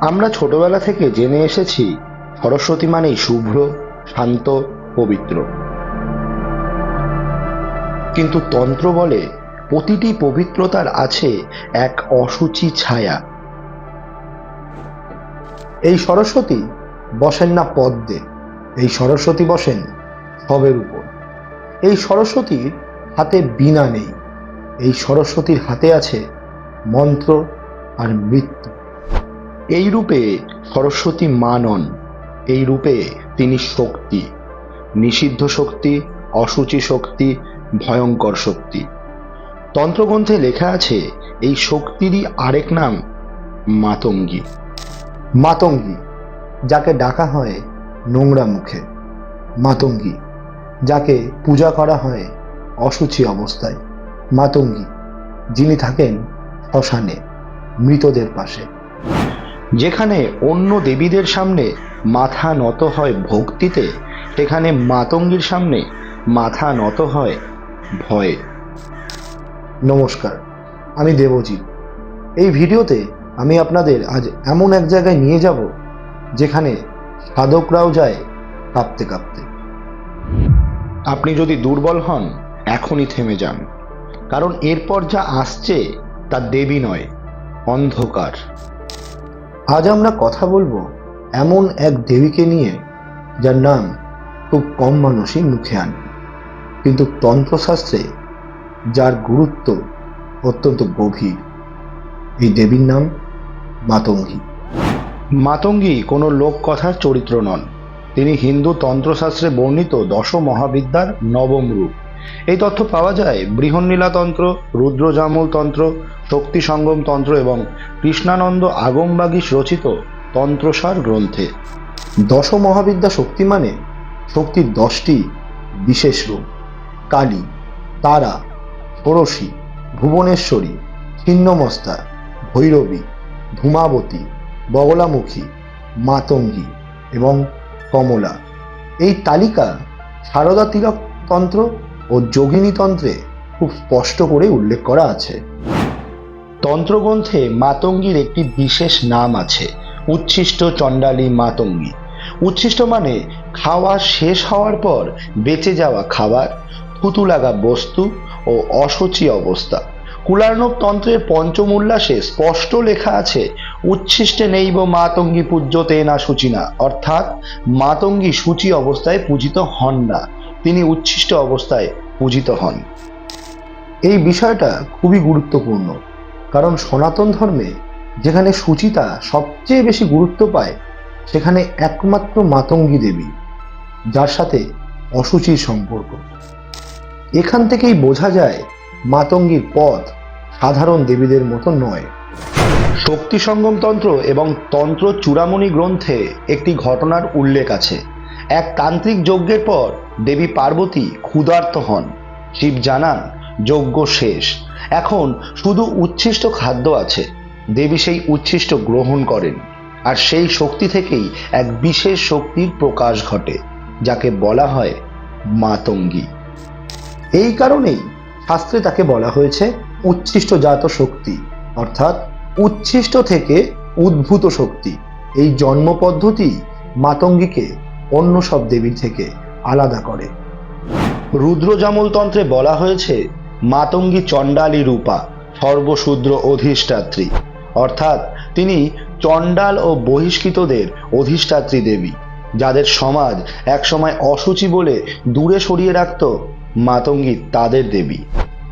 আমরা ছোটবেলা থেকে জেনে এসেছি, সরস্বতী মানেই শুভ্র, শান্ত, পবিত্র। কিন্তু তন্ত্র বলে প্রতিটি পবিত্রতার আছে এক অসুচি ছায়া। এই সরস্বতী বসেন না পদ্মে, এই সরস্বতী বসেন সবের উপর। এই সরস্বতীর হাতে বীণা নেই, এই সরস্বতীর হাতে আছে মন্ত্র আর মৃত্যু। এই রূপে সরস্বতী মা নন এই রূপে তিনি শক্তি, নিষিদ্ধ শক্তি, অসুচি শক্তি, ভয়ঙ্কর শক্তি। তন্ত্রগ্রন্থে লেখা আছে, এই শক্তিরই আরেক নাম মাতঙ্গী। মাতঙ্গী, যাকে ডাকা হয় নোংরা মুখে। মাতঙ্গী, যাকে পূজা করা হয় অসুচি অবস্থায়। মাতঙ্গী, যিনি থাকেন শ্মশানে, মৃতদের পাশে। যেখানে অন্য দেবীদের সামনে মাথা নত হয় ভক্তিতে সেখানে মাতঙ্গীর সামনে মাথা নত হয় ভয়ে। নমস্কার আমি দেবজিৎ। এই ভিডিওতে আমি আপনাদের আজ এমন এক জায়গায় নিয়ে যাব যেখানে সাধকরাও যায় কাঁপতে কাঁপতে। আপনি যদি দুর্বল হন এখনই থেমে যান। কারণ এরপর যা আসছে তা দেবী নয় অন্ধকার। আজ আমরা কথা বলব এমন এক দেবীকে নিয়ে, যার নাম খুব কম মানুষই মুখে আনে কিন্তু তন্ত্রশাস্ত্রে যার গুরুত্ব অত্যন্ত গভীর, এই দেবীর নাম মাতঙ্গী। মাতঙ্গী কোনো লোককথার চরিত্র নন। তিনি হিন্দু তন্ত্রশাস্ত্রে বর্ণিত দশ মহাবিদ্যার নবম রূপ। এই তথ্য পাওয়া যায় বৃহন্নীলা তন্ত্র, রুদ্রজামল তন্ত্র শক্তি সঙ্গম তন্ত্র এবং কৃষ্ণানন্দ আগমবাগীশ রচিত তন্ত্রসার গ্রন্থে। দশ মহাবিদ্যা শক্তি মানে শক্তির দশটি বিশেষ রূপ। কালী, তারা ষোড়শী ভুবনেশ্বরী, ছিন্নমস্তা, ভৈরবী, ধূমাবতী, বগলামুখী, মাতঙ্গী এবং কমলা। এই তালিকা সারদা তিলক তন্ত্র ও যোগিনী তন্ত্রে খুব স্পষ্ট করে উল্লেখ করা আছে। তন্ত্রগ্রন্থে মাতঙ্গীর একটি বিশেষ নাম আছে, উচ্ছিষ্ট চণ্ডালী মাতঙ্গী। উচ্ছিষ্ট মানে খাওয়া শেষ হওয়ার পর বেঁচে যাওয়া খাবার থুতু লাগা বস্তু ও অসুচি অবস্থা। কুলার্ণব তন্ত্রের পঞ্চম উল্লাসে স্পষ্ট লেখা আছে, উচ্ছিষ্টে নেইব মাতঙ্গী পূজ্যতে না সূচিনা, অর্থাৎ মাতঙ্গী সূচি অবস্থায় পূজিত হন না। তিনি উচ্ছিষ্ট অবস্থায় পূজিত হন। এই বিষয়টা খুবই গুরুত্বপূর্ণ, কারণ সনাতন ধর্মে যেখানে সুচিতা সবচেয়ে বেশি গুরুত্ব পায়, সেখানে একমাত্র মাতঙ্গী দেবী, যার সাথে অসুচির সম্পর্ক। এখান থেকেই বোঝা যায়, মাতঙ্গীর পথ সাধারণ দেবীদের মতো নয়। শক্তি সঙ্গম তন্ত্র এবং তন্ত্র চূড়ামণি গ্রন্থে একটি ঘটনার উল্লেখ আছে। এক তান্ত্রিক যজ্ঞের পর দেবী পার্বতী ক্ষুধার্ত হন। শিব জানান, যজ্ঞ শেষ। এখন শুধু উচ্ছিষ্ট খাদ্য আছে। দেবী সেই উচ্ছিষ্ট গ্রহণ করেন। আর সেই শক্তি থেকেই এক বিশেষ শক্তির প্রকাশ ঘটে, যাকে বলা হয় মাতঙ্গী। এই কারণেই শাস্ত্রে তাকে বলা হয়েছে উচ্ছিষ্ট জাত শক্তি, অর্থাৎ উচ্ছিষ্ট থেকে উদ্ভূত শক্তি। এই জন্ম পদ্ধতি মাতঙ্গীকে অন্য সব দেবীর থেকে আলাদা করে। তন্ত্রে বলা হয়েছে, মাতঙ্গী চণ্ডালী রূপা, সর্বশূদ্র অধিষ্ঠাত্রী। অর্থাৎ তিনি চণ্ডাল ও বহিষ্কৃতদের অধিষ্ঠাত্রী দেবী, যাদের সমাজ একসময় অসুচি বলে দূরে সরিয়ে রাখত মাতঙ্গী তাদের দেবী।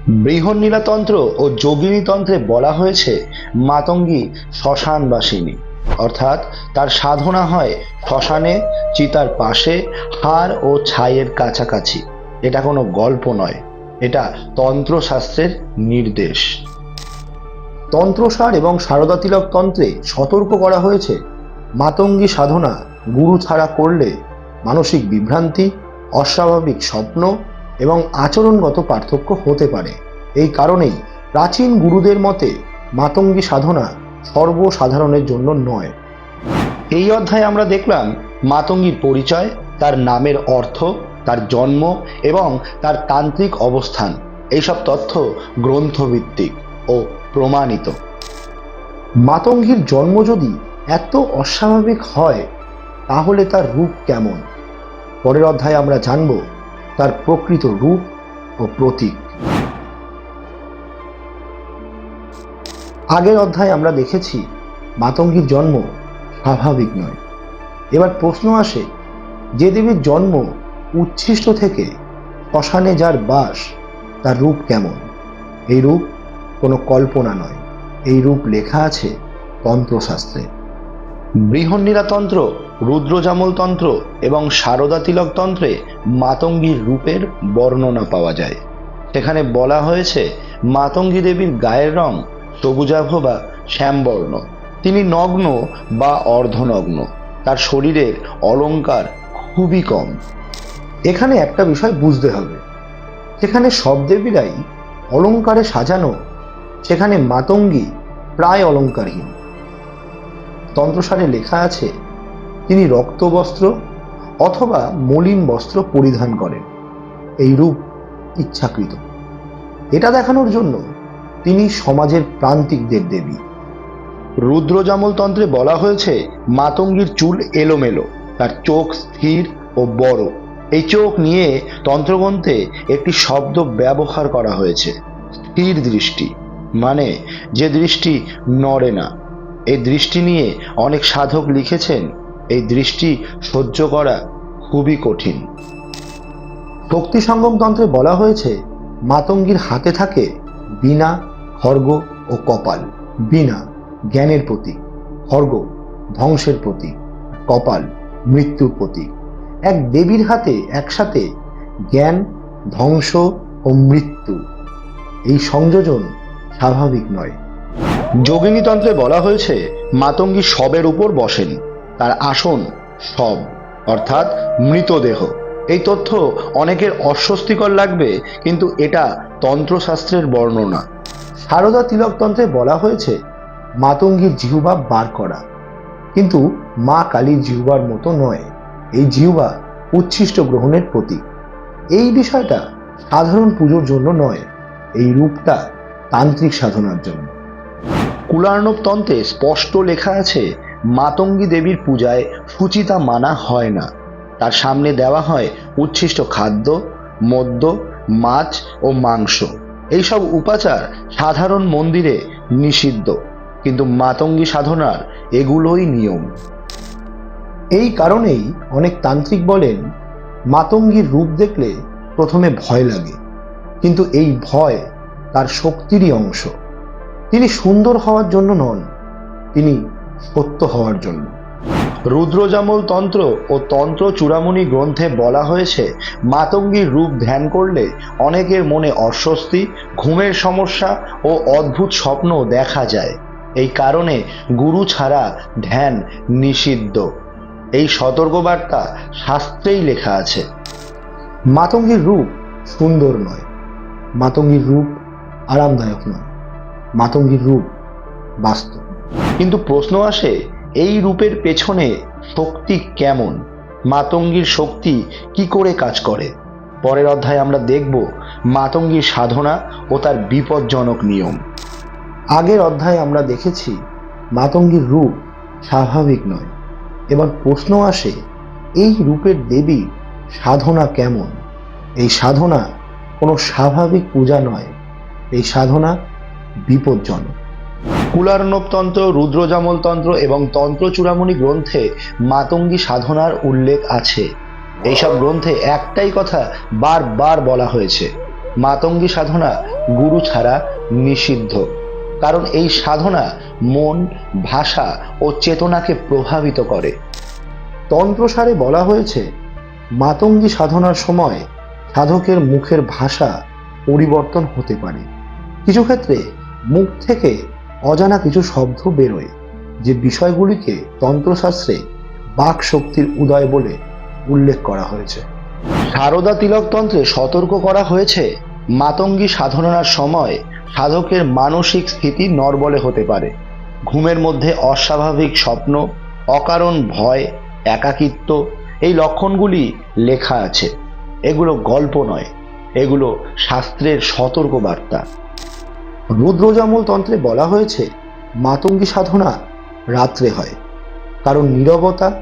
বৃহন্নীলাতন্ত্র ও যোগিনীতন্ত্রে বলা হয়েছে, মাতঙ্গী শ্মশানবাসিনী। অর্থাৎ তার সাধনা হয় শ্মশানে, চিতার পাশে, হাড় ও ছাইয়ের কাছাকাছি। এটা কোনো গল্প নয়। এটা তন্ত্রশাস্ত্রের নির্দেশ। তন্ত্রসার এবং সারদা তিলক তন্ত্রে সতর্ক করা হয়েছে। মাতঙ্গী সাধনা গুরু ছাড়া করলে মানসিক বিভ্রান্তি, অস্বাভাবিক স্বপ্ন এবং আচরণগত পার্থক্য হতে পারে। এই কারণেই প্রাচীন গুরুদের মতে মাতঙ্গী সাধনা সর্বসাধারণের জন্য নয়। এই অধ্যায়ে আমরা দেখলাম মাতঙ্গীর পরিচয়, তার নামের অর্থ, তার জন্ম এবং তার তান্ত্রিক অবস্থান। এইসব তথ্য গ্রন্থভিত্তিক ও প্রমাণিত। মাতঙ্গীর জন্ম যদি এত অস্বাভাবিক হয়, তাহলে তার রূপ কেমন? পরের অধ্যায়ে আমরা জানব তার প্রকৃত রূপ ও প্রতীক। আগের অধ্যায়ে আমরা দেখেছি মাতঙ্গীর জন্ম স্বাভাবিক নয়। এবার প্রশ্ন আসে, যে দেবীর জন্ম উচ্ছিষ্ট থেকে শ্মশানে যার বাস, তার রূপ কেমন? এই রূপ কোনো কল্পনা নয়। এই রূপ লেখা আছে তন্ত্রশাস্ত্রে। বৃহন্নীরা তন্ত্র রুদ্রজামল তন্ত্র এবং সারদা তিলক তন্ত্রে মাতঙ্গীর রূপের বর্ণনা পাওয়া যায়। সেখানে বলা হয়েছে, মাতঙ্গী দেবীর গায়ের রং সবুজাভ বা শ্যামবর্ণ। তিনি নগ্ন বা অর্ধনগ্ন। তার শরীরের অলংকার খুবই কম। এখানে একটা বিষয় বুঝতে হবে। যেখানে সব দেবীরাই অলংকারে সাজানো, সেখানে মাতঙ্গী প্রায় অলংকারহীন তন্ত্রসারে লেখা আছে, তিনি রক্তবস্ত্র অথবা মলিন বস্ত্র পরিধান করেন। এই রূপ ইচ্ছাকৃত। এটা দেখানোর জন্য তিনি সমাজের প্রান্তিক দেবদেবী। রুদ্রজামল তন্ত্রে বলা হয়েছে, মাতঙ্গীর চুল এলোমেলো, তার চোখ স্থির ও বড়। এই চোখ নিয়ে তন্ত্রগ্রন্থে একটি শব্দ ব্যবহার করা হয়েছে, স্থির দৃষ্টি। মানে যে দৃষ্টি নড়ে না। এই দৃষ্টি নিয়ে অনেক সাধক লিখেছেন, এই দৃষ্টি সহ্য করা খুবই কঠিন। শক্তি সঙ্গম তন্ত্রে বলা হয়েছে, মাতঙ্গীর হাতে থাকে বীণা খর্গ ও কপাল বীণা জ্ঞানের প্রতীক। খর্গ ধ্বংসের প্রতীক, কপাল মৃত্যুর প্রতীক। এক দেবীর হাতে একসাথে জ্ঞান, ধ্বংস ও মৃত্যু। এই সংযোজন স্বাভাবিক নয়। যোগিনীতন্ত্রে বলা হয়েছে, মাতঙ্গী শবের উপর বসেন, তার আসন শব অর্থাৎ মৃতদেহ। এই তথ্য অনেকের অস্বস্তিকর লাগবে, কিন্তু এটা তন্ত্রশাস্ত্রের বর্ণনা। সারদা তিলকতন্ত্রে বলা হয়েছে, মাতঙ্গীর জিহুবা বার করা। কিন্তু মা কালীর জিহুবার মতো নয়, এই জিহুবা উচ্ছিষ্ট গ্রহণের প্রতীক। এই বিষয়টা সাধারণ পুজোর জন্য নয়, এই রূপটা তান্ত্রিক সাধনার জন্য। কুলার্ণব তন্ত্রে স্পষ্ট লেখা আছে, মাতঙ্গী দেবীর পূজায় সুচিতা মানা হয় না। তার সামনে দেওয়া হয় উচ্ছিষ্ট খাদ্য, মদ্য, মাছ ও মাংস। এইসব উপাচার সাধারণ মন্দিরে নিষিদ্ধ, কিন্তু মাতঙ্গী সাধনার এগুলোই নিয়ম। এই কারণেই অনেক তান্ত্রিক বলেন, মাতঙ্গীর রূপ দেখলে প্রথমে ভয় লাগে, কিন্তু এই ভয় তার শক্তিরই অংশ। তিনি সুন্দর হওয়ার জন্য নন, তিনি সত্য হওয়ার জন্য। রুদ্রজামল তন্ত্র ও তন্ত্র চূড়ামণি গ্রন্থে বলা হয়েছে, মাতঙ্গীর রূপ ধ্যান করলে অনেকের মনে অস্বস্তি, ঘুমের সমস্যা ও অদ্ভুত স্বপ্ন দেখা যায়। এই কারণে গুরু ছাড়া ধ্যান নিষিদ্ধ। এই সতর্কবার্তা শাস্ত্রেই লেখা আছে। মাতঙ্গীর রূপ সুন্দর নয়, মাতঙ্গীর রূপ আরামদায়ক নয়, মাতঙ্গীর রূপ বাস্তব কিন্তু প্রশ্ন আসে এই রূপের পেছনে শক্তি কেমন? মাতঙ্গীর শক্তি কি করে কাজ করে? পরের অধ্যায়ে আমরা দেখব মাতঙ্গীর সাধনা ও তার বিপজ্জনক নিয়ম। আগের অধ্যায়ে আমরা দেখেছি মাতঙ্গীর রূপ স্বাভাবিক নয়। এবার প্রশ্ন আসে, এই রূপের দেবী সাধনা কেমন? এই সাধনা কোনো স্বাভাবিক পূজা নয়। এই সাধনা বিপজ্জনক। কুলার্ণব তন্ত্র রুদ্রজামল তন্ত্র এবং তন্ত্র চূড়ামণি গ্রন্থে মাতঙ্গী সাধনার উল্লেখ আছে। এইসব গ্রন্থে একটাই কথা বারবার বলা হয়েছে, মাতঙ্গী সাধনা গুরু ছাড়া নিষিদ্ধ। কারণ এই সাধনা মন, ভাষা ও চেতনাকে প্রভাবিত করে। তন্ত্রসারে বলা হয়েছে, মাতঙ্গী সাধনার সময় সাধকের মুখের ভাষা পরিবর্তন হতে পারে। কিছু ক্ষেত্রে মুখ থেকে অজানা কিছু শব্দ বেরোয়, যে বিষয়গুলিকে তন্ত্রশাস্ত্রে বাক শক্তির উদয় বলে উল্লেখ করা হয়েছে। সারদা তিলকতন্ত্রে সতর্ক করা হয়েছে, মাতঙ্গী সাধনার সময় সাধকের মানসিক স্থিতি নরবলে হতে পারে। ঘুমের মধ্যে অস্বাভাবিক স্বপ্ন, অকারণ ভয়, একাকিত্ব, এই লক্ষণগুলি লেখা আছে। এগুলো গল্প নয়, এগুলো শাস্ত্রের সতর্ক বার্তা রুদ্রজামল তন্ত্রে বলা হয়েছে, মাতঙ্গী সাধনা রাত্রে হয়। কারণ নীরবতা,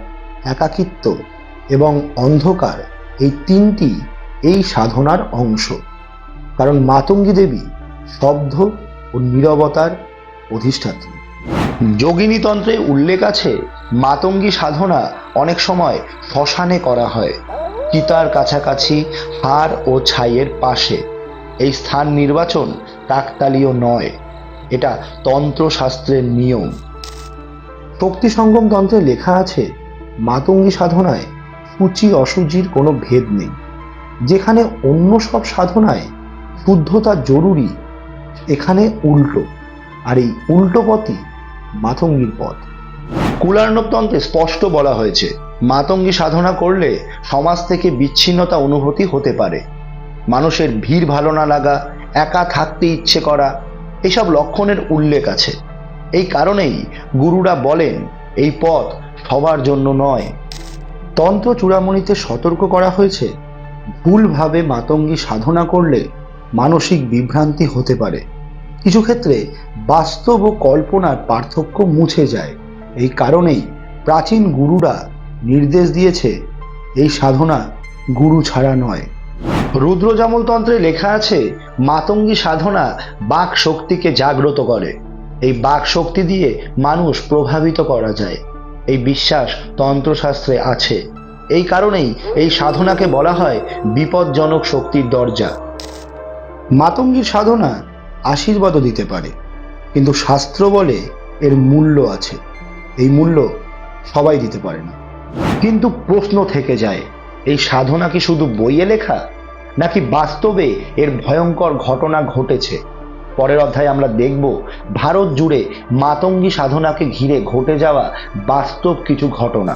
একাকিত্ব এবং অন্ধকার এই তিনটি এই সাধনার অংশ। কারণ মাতঙ্গী দেবী শব্দ ও নীরবতার অধিষ্ঠাত্রী। যোগিনী তন্ত্রে উল্লেখ আছে, মাতঙ্গী সাধনা অনেক সময় শ্মশানে করা হয়। চিতার কাছাকাছি হাড় ও ছাইয়ের পাশে। এই স্থান নির্বাচন কাকতালীয় নয়। এটা তন্ত্রশাস্ত্রের নিয়ম। শক্তি সঙ্গম তন্ত্রে লেখা আছে, মাতঙ্গী সাধনায় সূচি অসুচির কোনো ভেদ নেই। যেখানে অন্য সব সাধনায় শুদ্ধতা জরুরি, এখানে উল্টো। আর এই উল্টো পথই মাতঙ্গীর পথ। কুলার্ণব তন্ত্রে স্পষ্ট বলা হয়েছে, মাতঙ্গী সাধনা করলে সমাজ থেকে বিচ্ছিন্নতা অনুভূতি হতে পারে। মানুষের ভিড় ভালো না লাগা একা থাকতে ইচ্ছে করা এইসব লক্ষণের উল্লেখ আছে। এই কারণেই গুরুরা বলেন, এই পথ সবার জন্য নয়। তন্ত্র চূড়ামণিতে সতর্ক করা হয়েছে। ভুলভাবে মাতঙ্গী সাধনা করলে মানসিক বিভ্রান্তি হতে পারে। কিছু ক্ষেত্রে বাস্তব ও কল্পনার পার্থক্য মুছে যায়। এই কারণেই প্রাচীন গুরুরা নির্দেশ দিয়েছে, এই সাধনা গুরু ছাড়া নয়। রুদ্রজামল তন্ত্রে লেখা আছে, মাতঙ্গী সাধনা বাক শক্তিকে জাগ্রত করে। এই বাক শক্তি দিয়ে মানুষ প্রভাবিত করা যায়। এই বিশ্বাস তন্ত্রশাস্ত্রে আছে। এই কারণেই এই সাধনাকে বলা হয় বিপজ্জনক শক্তির দরজা। মাতঙ্গীর সাধনা আশীর্বাদও দিতে পারে, কিন্তু শাস্ত্র বলে এর মূল্য আছে। এই মূল্য সবাই দিতে পারে না। কিন্তু প্রশ্ন থেকে যায়, এই সাধনা কি শুধু বইয়ে লেখা? নাকি বাস্তবে এর ভয়ঙ্কর ঘটনা ঘটেছে? পরের অধ্যায়ে আমরা দেখব, ভারত জুড়ে মাতঙ্গী সাধনাকে ঘিরে ঘটে যাওয়া বাস্তব কিছু ঘটনা।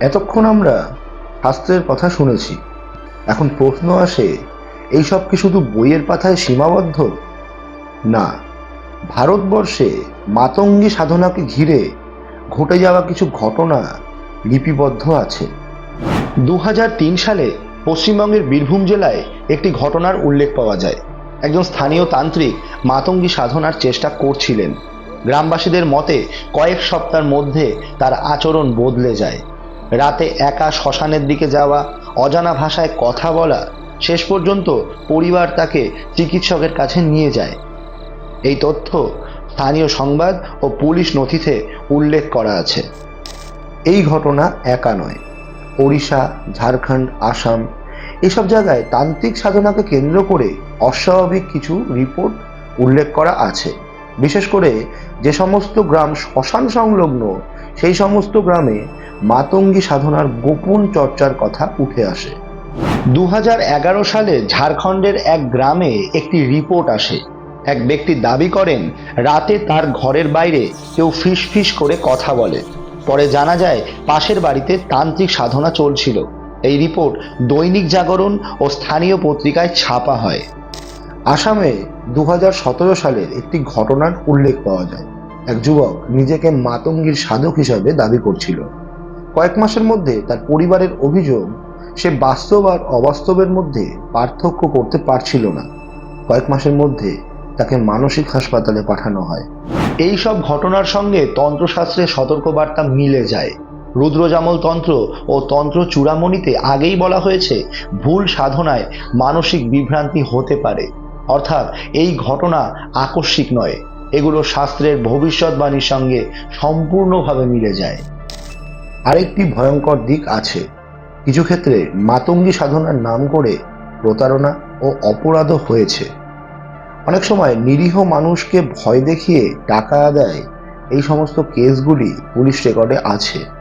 এতক্ষণ আমরা শাস্ত্রের কথা শুনেছি। এখন প্রশ্ন আসে, এইসব কি শুধু বইয়ের পাতায় সীমাবদ্ধ? না, ভারতবর্ষে মাতঙ্গী সাধনাকে ঘিরে ঘটে যাওয়া কিছু ঘটনা লিপিবদ্ধ আছে। দু হাজার তিন সালে পশ্চিমবঙ্গের বীরভূম জেলায় একটি ঘটনার উল্লেখ পাওয়া যায়। একজন স্থানীয় তান্ত্রিক মাতঙ্গী সাধনার চেষ্টা করছিলেন। গ্রামবাসীদের মতে, কয়েক সপ্তাহের মধ্যে তার আচরণ বদলে যায়। রাতে একা শ্মশানের দিকে যাওয়া, অজানা ভাষায় কথা বলা, শেষ পর্যন্ত পরিবার তাকে চিকিৎসকের কাছে নিয়ে যায়। এই তথ্য স্থানীয় সংবাদ ও পুলিশ নথিতে উল্লেখ করা আছে। এই ঘটনা একা নয়। ওড়িশা, ঝাড়খণ্ড, আসাম এসব জায়গায় তান্ত্রিক সাধনাকে কেন্দ্র করে অস্বাভাবিক কিছু রিপোর্ট উল্লেখ করা আছে। বিশেষ করে যে সমস্ত গ্রাম শ্মশান সংলগ্ন, সেই সমস্ত গ্রামে মাতঙ্গী সাধনার গোপন চর্চার কথা উঠে আসে। দু হাজার এগারো সালে ঝাড়খণ্ডের এক গ্রামে একটি রিপোর্ট আসে। এক ব্যক্তি দাবি করেন, রাতে তার ঘরের বাইরে কেউ ফিস ফিস করে কথা বলে। পরে জানা যায়, পাশের বাড়িতে তান্ত্রিক সাধনা চলছিল। এই রিপোর্ট দৈনিক জাগরণ ও স্থানীয় পত্রিকায় ছাপা হয়। আসামে দু হাজার সতেরো সালের একটি ঘটনার উল্লেখ পাওয়া যায়। এক যুবক নিজেকে মাতঙ্গীর সাধক হিসাবে দাবি করছিল। কয়েক মাসের মধ্যে তার পরিবারের অভিযোগ সে বাস্তব আর অবাস্তবের মধ্যে পার্থক্য করতে পারছিল না। কয়েক মাসের মধ্যে তাকে মানসিক হাসপাতালে পাঠানো হয়। এই সব ঘটনার সঙ্গে তন্ত্রশাস্ত্রের সতর্কবার্তা মিলে যায়। রুদ্রজামল তন্ত্র ও তন্ত্র চূড়ামণিতে আগেই বলা হয়েছে, ভুল সাধনায় মানসিক বিভ্রান্তি হতে পারে। অর্থাৎ এই ঘটনা আকস্মিক নয়, এগুলো শাস্ত্রের ভবিষ্যৎবাণীর সঙ্গে সম্পূর্ণভাবে মিলে যায়। আরেকটি ভয়ঙ্কর দিক আছে। কিছু ক্ষেত্রে মাতঙ্গী সাধনার নাম করে প্রতারণা ও অপরাধও হয়েছে। অনেক সময় নিরীহ মানুষকে ভয় দেখিয়ে টাকা আদায় এই সমস্ত কেসগুলি পুলিশ রেকর্ডে আছে।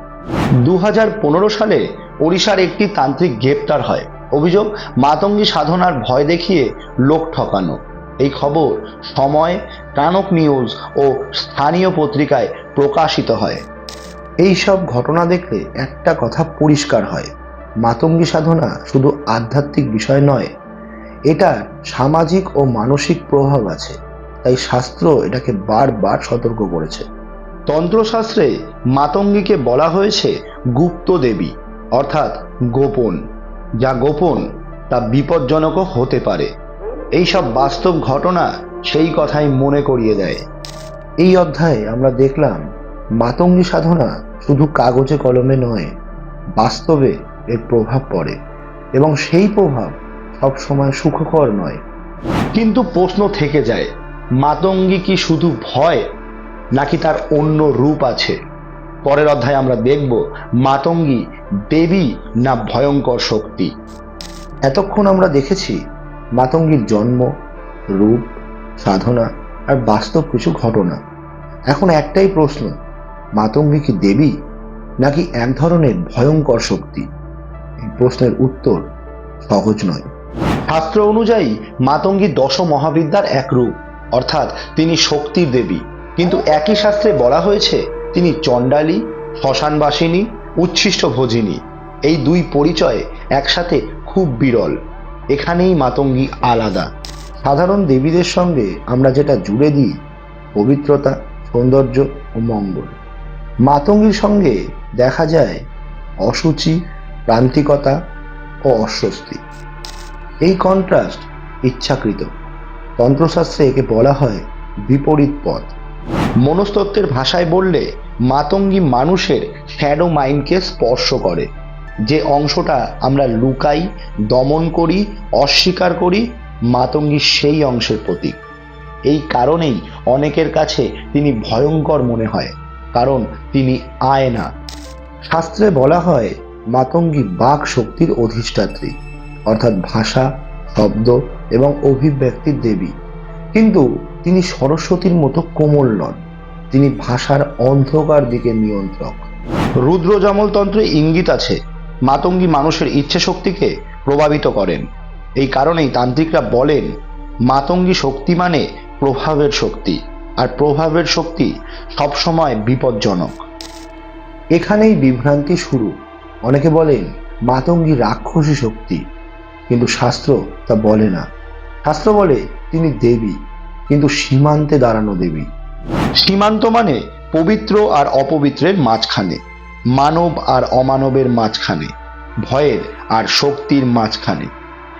দু হাজার পনেরো সালে ওড়িশার একটি তান্ত্রিক গ্রেপ্তার হয়। অভিযোগ, মাতঙ্গী সাধনার ভয় দেখিয়ে লোক ঠকানো। এই খবর সময় কানক নিউজ ও স্থানীয় পত্রিকায় প্রকাশিত হয়। এই সব ঘটনা দেখলে একটা কথা পরিষ্কার হয়। মাতঙ্গী সাধনা শুধু আধ্যাত্মিক বিষয় নয় এটা সামাজিক ও মানসিক প্রভাব আছে। তাই শাস্ত্র এটাকে বারবার সতর্ক করেছে। তন্ত্রশাস্ত্রে মাতঙ্গীকে বলা হয়েছে গুপ্ত দেবী, অর্থাৎ গোপন। যা গোপন, তা বিপজ্জনকও হতে পারে। এই সব বাস্তব ঘটনা সেই কথাই মনে করিয়ে দেয়। এই অধ্যায়ে আমরা দেখলাম, মাতঙ্গী সাধনা শুধু কাগজে কলমে নয়, বাস্তবে এর প্রভাব পড়ে। এবং সেই প্রভাব সবসময় সুখকর নয়। কিন্তু প্রশ্ন থেকে যায়, মাতঙ্গী কি শুধু ভয় নাকি তার অন্য রূপ আছে? পরের অধ্যায়ে আমরা দেখব মাতঙ্গী দেবী না ভয়ঙ্কর শক্তি। এতক্ষণ আমরা দেখেছি মাতঙ্গীর জন্ম, রূপ, সাধনা আর বাস্তব কিছু ঘটনা। এখন একটাই প্রশ্ন, মাতঙ্গী কি দেবী নাকি এক ধরনের ভয়ঙ্কর শক্তি? এই প্রশ্নের উত্তর সহজ নয়। শাস্ত্র অনুযায়ী মাতঙ্গী দশ মহাবিদ্যার এক রূপ, অর্থাৎ তিনি শক্তির দেবী। কিন্তু একই শাস্ত্রে বলা হয়েছে, তিনি চণ্ডালী, শ্মশানবাসিনী, উচ্ছিষ্ট ভোজিনী। এই দুই পরিচয় একসাথে খুব বিরল। এখানেই মাতঙ্গী আলাদা। সাধারণ দেবীদের সঙ্গে আমরা যেটা জুড়ে দিই, পবিত্রতা, সৌন্দর্য ও মঙ্গল। মাতঙ্গীর সঙ্গে দেখা যায় অসুচি, প্রান্তিকতা ও অস্বস্তি। এই কন্ট্রাস্ট ইচ্ছাকৃত। তন্ত্রশাস্ত্রে একে বলা হয় বিপরীত পথ। মনস্তত্ত্বের ভাষায় বললে মাতঙ্গী মানুষের শ্যাডো মাইন্ডকে স্পর্শ করে। যে অংশটা আমরা লুকাই, দমন করি, অস্বীকার করি, মাতঙ্গী সেই অংশের প্রতীক। এই কারণেই অনেকের কাছে তিনি ভয়ঙ্কর মনে হয়, কারণ তিনি আয়না। শাস্ত্রে বলা হয়, মাতঙ্গী বাক শক্তির অধিষ্ঠাত্রী, অর্থাৎ ভাষা, শব্দ এবং অভিব্যক্তির দেবী। কিন্তু তিনি সরস্বতীর মতো কোমল নন। তিনি ভাষার অন্ধকার দিকে নিয়ন্ত্রক। রুদ্র তন্ত্রে ইঙ্গিত আছে মাতঙ্গী মানুষের ইচ্ছে শক্তিকে প্রভাবিত করেন। এই কারণেই তান্ত্রিকরা বলেন মাতঙ্গী শক্তি মানে প্রভাবের শক্তি আর প্রভাবের শক্তি সবসময় বিপজ্জনক। এখানেই বিভ্রান্তি শুরু। অনেকে বলেন মাতঙ্গী রাক্ষসী শক্তি। কিন্তু শাস্ত্র তা বলে না। শাস্ত্র বলে তিনি দেবী। কিন্তু সীমান্তে দাঁড়ানো দেবী। সীমান্ত মানে পবিত্র আর অপবিত্রের মাঝখানে, মানব আর অমানবের মাঝখানে, ভয়ের আর শক্তির মাঝখানে।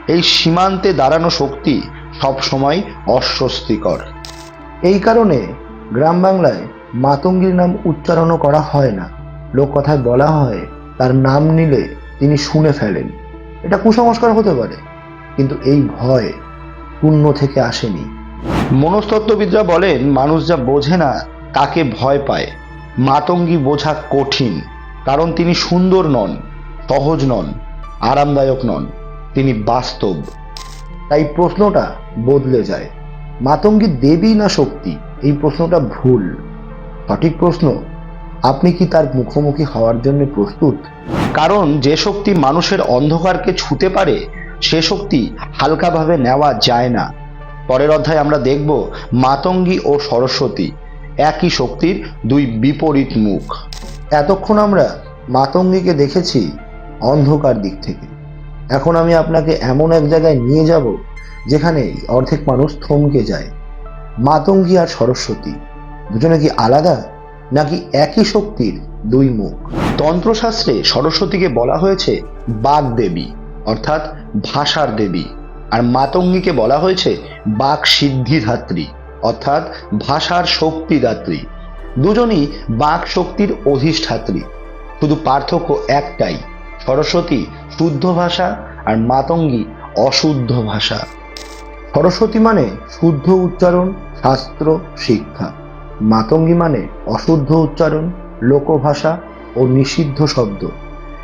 এই সীমান্তে দাঁড়ানো শক্তি সবসময় অস্বস্তিকর। এই কারণে গ্রাম বাংলায় মাতঙ্গীর নাম উচ্চারণও করা হয় না। লোককথায় বলা হয়, তার নাম নিলে তিনি শুনে ফেলেন। এটা কুসংস্কার হতে পারে, কিন্তু এই ভয় শূন্য থেকে আসেনি। মনস্তত্ত্ববিদরা বলেন, মানুষ যা বোঝে না, তাকে ভয় পায়। মাতঙ্গী বোঝা কঠিন, কারণ তিনি সুন্দর নন, সহজ নন, আরামদায়ক নন, তিনি বাস্তব। তাই প্রশ্নটা বদলে যায়। মাতঙ্গী দেবী না শক্তি? এই প্রশ্নটা ভুল। সঠিক প্রশ্ন, আপনি কি তার মুখোমুখি হওয়ার জন্য প্রস্তুত? কারণ যে শক্তি মানুষের অন্ধকারকে ছুতে পারে, সে শক্তি হালকাভাবে নেওয়া যায় না। পরের অধ্যায়ে আমরা দেখব মাতঙ্গী ও সরস্বতী, একই শক্তির দুই বিপরীত মুখ। এতক্ষণ আমরা মাতঙ্গীকে দেখেছি অন্ধকার দিক থেকে। এখন আমি আপনাকে এমন এক জায়গায় নিয়ে যাব যেখানে অর্ধেক মানুষ থমকে যায়। মাতঙ্গী আর সরস্বতী, দুজনে কি আলাদা নাকি একই শক্তির দুই মুখ? তন্ত্রশাস্ত্রে সরস্বতীকে বলা হয়েছে বাগ দেবী অর্থাৎ ভাষার দেবী। আর মাতঙ্গীকে বলা হয়েছে বাক সিদ্ধিধাত্রী অর্থাৎ ভাষার শক্তিদাত্রী দুজনই বাক শক্তির অধিষ্ঠাত্রী। শুধু পার্থক্য একটাই, সরস্বতী শুদ্ধ ভাষা আর মাতঙ্গী অশুদ্ধ ভাষা। সরস্বতী মানে শুদ্ধ উচ্চারণ, শাস্ত্র, শিক্ষা। মাতঙ্গী মানে অশুদ্ধ উচ্চারণ, লোকভাষা ও নিষিদ্ধ শব্দ।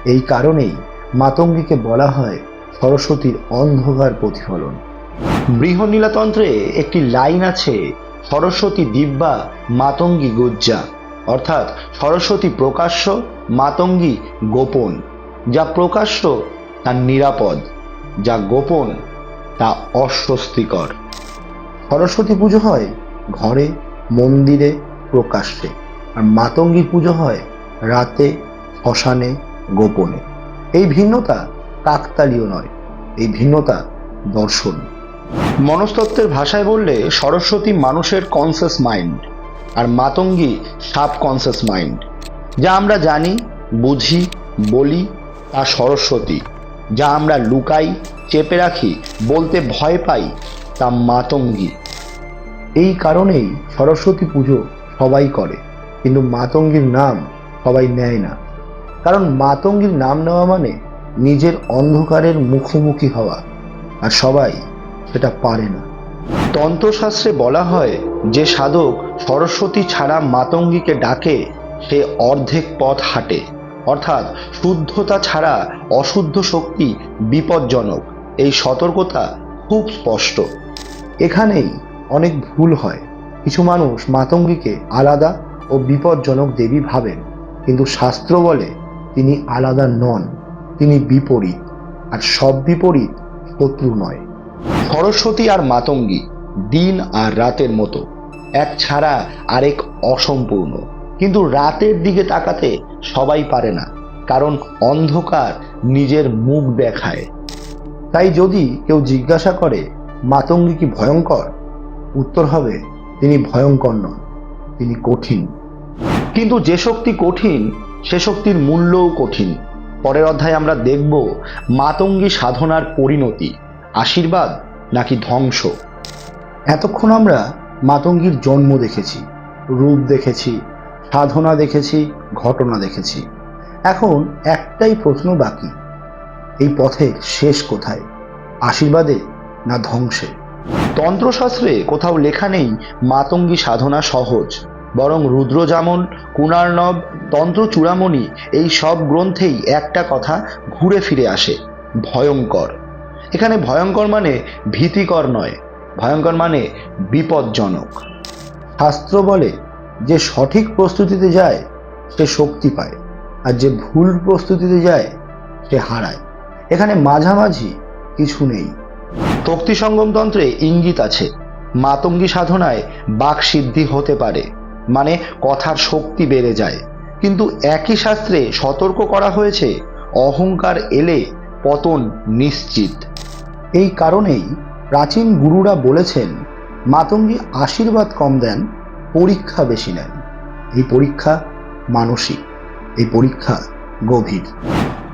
এই কারণেই মাতঙ্গীকে বলা হয় সরস্বতীর অন্ধকার প্রতিফলন। বৃহনীলাতন্ত্রে একটি লাইন আছে, সরস্বতী দিব্যা, মাতঙ্গী গুজ্জা। অর্থাৎ সরস্বতী প্রকাশ্য, মাতঙ্গী গোপন। যা প্রকাশ্য, তা নিরাপদ। যা গোপন, তা অস্বস্তিকর। সরস্বতী পুজো হয় ঘরে, মন্দিরে, প্রকাশ্যে। আর মাতঙ্গী পুজো হয় রাতে, শ্মশানে, গোপনে। এই ভিন্নতা কাকতালীয় নয়, এই ভিন্নতা দর্শন। মনস্তত্ত্বের ভাষায় বললে সরস্বতী মানুষের কনসিয়াস মাইন্ড আর মাতঙ্গী সাব কনসিয়াস মাইন্ড যা আমরা জানি, বুঝি, বলি তা সরস্বতী। যা আমরা লুকাই, চেপে রাখি, বলতে ভয় পাই তা মাতঙ্গী। এই কারণেই সরস্বতী পুজো সবাই করে, কিন্তু মাতঙ্গীর নাম সবাই নেয় না। কারণ মাতঙ্গীর নাম নেওয়া মানে নিজের অন্ধকারের মুখোমুখি হওয়া আর সবাই সেটা পারে না। তন্ত্রশাস্ত্রে বলা হয় যে সাধক সরস্বতী ছাড়া মাতঙ্গীকে ডাকে সে অর্ধেক পথ হাঁটে। অর্থাৎ শুদ্ধতা ছাড়া অশুদ্ধ শক্তি বিপজ্জনক। এই সতর্কতা খুব স্পষ্ট। এখানেই অনেক ভুল হয়। কিছু মানুষ মাতঙ্গীকে আলাদা ও বিপজ্জনক দেবী ভাবেন কিন্তু শাস্ত্র বলে তিনি আলাদা নন। তিনি বিপরীত, আর সব বিপরীত শত্রু নয়। সরস্বতী আর মাতঙ্গী দিন আর রাতের মতো, এক ছাড়া আরেক অসম্পূর্ণ। কিন্তু রাতের দিকে তাকাতে সবাই পারে না, কারণ অন্ধকার নিজের মুখ দেখায়। তাই যদি কেউ জিজ্ঞাসা করে, মাতঙ্গী কি ভয়ঙ্কর? উত্তর হবে, তিনি ভয়ঙ্কর নন, তিনি কঠিন। কিন্তু যে শক্তি কঠিন, সে শক্তির মূল্যও কঠিন। পরের অধ্যায়ে আমরা দেখব মাতঙ্গী সাধনার পরিণতি, আশীর্বাদ নাকি ধ্বংস। এতক্ষণ আমরা মাতঙ্গীর জন্ম দেখেছি, রূপ দেখেছি, সাধনা দেখেছি, ঘটনা দেখেছি। এখন একটাই প্রশ্ন বাকি, এই পথের শেষ কোথায়, আশীর্বাদে না ধ্বংসে? তন্ত্রশাস্ত্রে কোথাও লেখা নেই মাতঙ্গী সাধনা সহজ। বরং রুদ্রজামন কুণার্ণব তন্ত্র চূড়ামণি এই সব গ্রন্থেই একটা কথা ঘুরে ফিরে আসে, ভয়ঙ্কর। এখানে ভয়ঙ্কর মানে ভীতিকর নয়, ভয়ঙ্কর মানে বিপজ্জনক। শাস্ত্র বলে, যে সঠিক প্রস্তুতিতে যায়, সে শক্তি পায়, আর যে ভুল প্রস্তুতিতে যায়, সে হারায়। এখানে মাঝামাঝি কিছু নেই। তক্তি সঙ্গম তন্ত্রে ইঙ্গিত আছে, মাতঙ্গী সাধনায় বাক সিদ্ধি হতে পারে মানে কথার শক্তি বেড়ে যায়। কিন্তু একই শাস্ত্রে সতর্ক করা হয়েছে, অহংকার এলে পতন নিশ্চিত। এই কারণেই প্রাচীন গুরুরা বলেছেন, মাতঙ্গী আশীর্বাদ কম দেন, পরীক্ষা বেশি নেন। এই পরীক্ষা মানসিক, এই পরীক্ষা গভীর।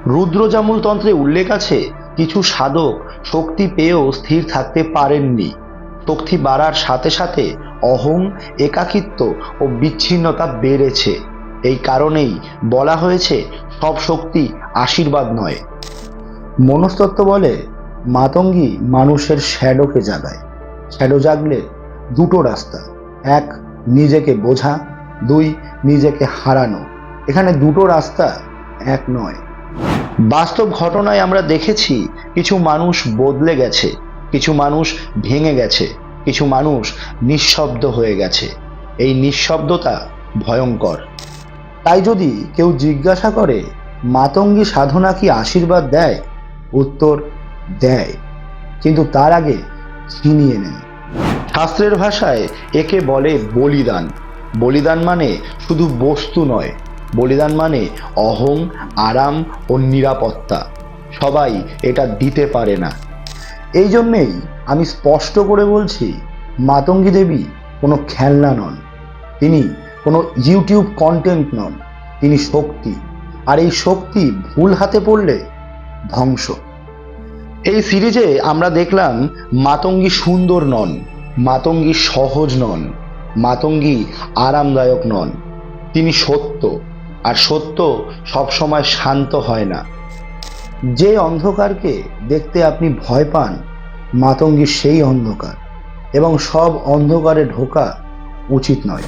রুদ্রজামুল তন্ত্রে উল্লেখ আছে, কিছু সাধক শক্তি পেয়েও স্থির থাকতে পারেননি। শক্তি বাড়ার সাথে সাথে অহং, একাকিত্ব ও বিচ্ছিন্নতা বেড়েছে। এই কারণেই বলা হয়েছে, সব শক্তি আশীর্বাদ নয়। মনস্তত্ত্ব বলে, মাতঙ্গী মানুষের শ্যাডোকে জাগায়। শ্যাডো জাগলে দুটো রাস্তা, এক, নিজেকে বোঝা, দুই, নিজেকে হারানো। এখানে দুটো রাস্তা, এক নয়। বাস্তব ঘটনায় আমরা দেখেছি, কিছু মানুষ বদলে গেছে, কিছু মানুষ ভেঙে গেছে। কিছু মানুষ নিঃশব্দ হয়ে গেছে। এই নিঃশব্দতা ভয়ঙ্কর। তাই যদি কেউ জিজ্ঞাসা করে, মাতঙ্গী সাধনা কি আশীর্বাদ দেয়? উত্তর, দেয়। কিন্তু তার আগে ছিনিয়ে নেয় শাস্ত্রের ভাষায় একে বলে বলিদান। বলিদান মানে শুধু বস্তু নয়। বলিদান মানে অহং, আরাম ও নিরাপত্তা। সবাই এটা দিতে পারে না। এই জন্যেই আমি স্পষ্ট করে বলছি, মাতঙ্গী দেবী কোনো খেলনা নন। তিনি কোনো ইউটিউব কন্টেন্ট নন। তিনি শক্তি। আর এই শক্তি ভুল হাতে পড়লে ধ্বংস। এই সিরিজে আমরা দেখলাম মাতঙ্গী সুন্দর নন, মাতঙ্গী সহজ নন, মাতঙ্গী আরামদায়ক নন। তিনি সত্য। আর সত্য সবসময় শান্ত হয় না। যে অন্ধকারকে দেখতে আপনি ভয় পান, মাতঙ্গী সেই অন্ধকার, এবং সব অন্ধকারে ঢোকা উচিত নয়।